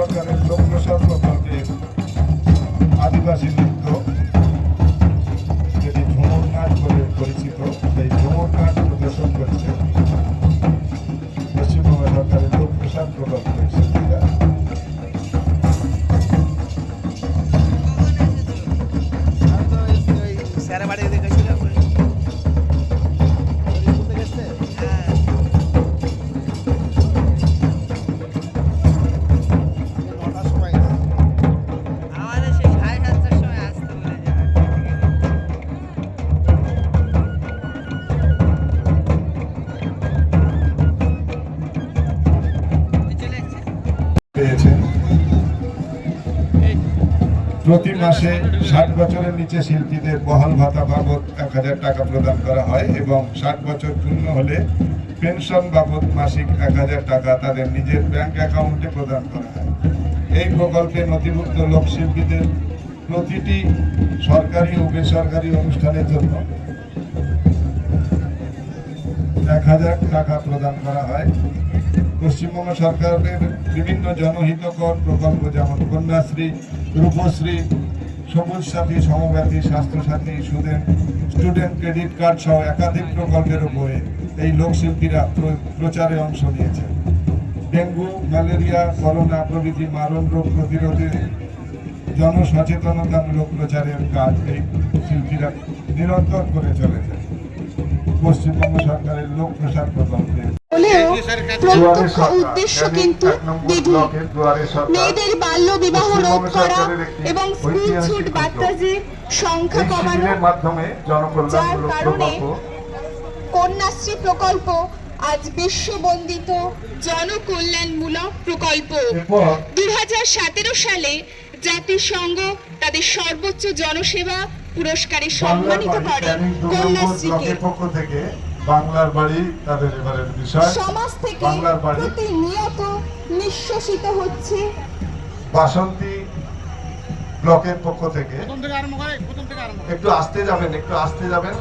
সরকারের লোকপ্রসাদ প্রকল্পের আদিবাসী নৃত্য যেটি ঝুমুর নাচ বলে পরিচিত, সেই ঝুমুর নাচ প্রদর্শন করছে। পশ্চিমবঙ্গ সরকারের লোকপ্রসাদ প্রকল্পের শিল্পীরা স্যারের প্রতি মাসে ষাট বছরের নিচে শিল্পীদের বহাল ভাতা বাবদ এক হাজার টাকা প্রদান করা হয় এবং ষাট বছর পূর্ণ হলে পেনশন বাবদ মাসিক এক হাজার টাকা তাদের নিজের ব্যাংক অ্যাকাউন্টে প্রদান করা হয়। এই প্রকল্পে নথিভুক্ত লোকশিল্পীদের প্রতিটি সরকারি ও বেসরকারি অনুষ্ঠানের জন্য এক হাজার টাকা প্রদান করা হয়। পশ্চিমবঙ্গ সরকারের বিভিন্ন জনহিতকর প্রকল্প, যেমন Kanyashree, Rupashree Sabooj Sathi Samabyathi Swasthya Sathi student student credit card সহ একাধিক প্রকল্পের উপরে এই লোকশিল্পীরা প্রচারে অংশ নিয়েছে ডেঙ্গু, ম্যালেরিয়া, করোনা প্রভৃতি মারণ রোগ প্রতিরোধে জনসচেতনতামূলক প্রচারের কাজ এই শিল্পীরা নিরন্তর করে চলেছে পশ্চিমবঙ্গ সরকারের লোক প্রসার প্রকল্পে হলেও প্রত্যক্ষ উদ্দেশ্য কিন্তু বিধি ব্লকের দুয়ারে সরকার। মেয়েদের বাল্য বিবাহ রোধ করা এবং স্কুল ছুট। বাচ্চাদের সংখ্যা কমানো শিবিরের মাধ্যমে জনকল্যাণমূলক যার কারণে কন্যাশ্রী প্রকল্প আজ বিশ্ববন্দিত জনকল্যাণমূলক প্রকল্প দুই সালে জাতিসংঘ তাদের সর্বোচ্চ জনসেবা পুরস্কারে সম্মানিত করে দু কন্যাশ্রীকে পক্ষ থেকে বাংলার বাড়ি তাদের এবারের বিষয়। সমাজ থেকে বাংলার বাড়ি। প্রতিনিয়ত নিঃশ্বাসিত হচ্ছে। বাসন্তী ব্লকের পক্ষ থেকে। একটু আসতে যাবেন একটু আসতে যাবেন।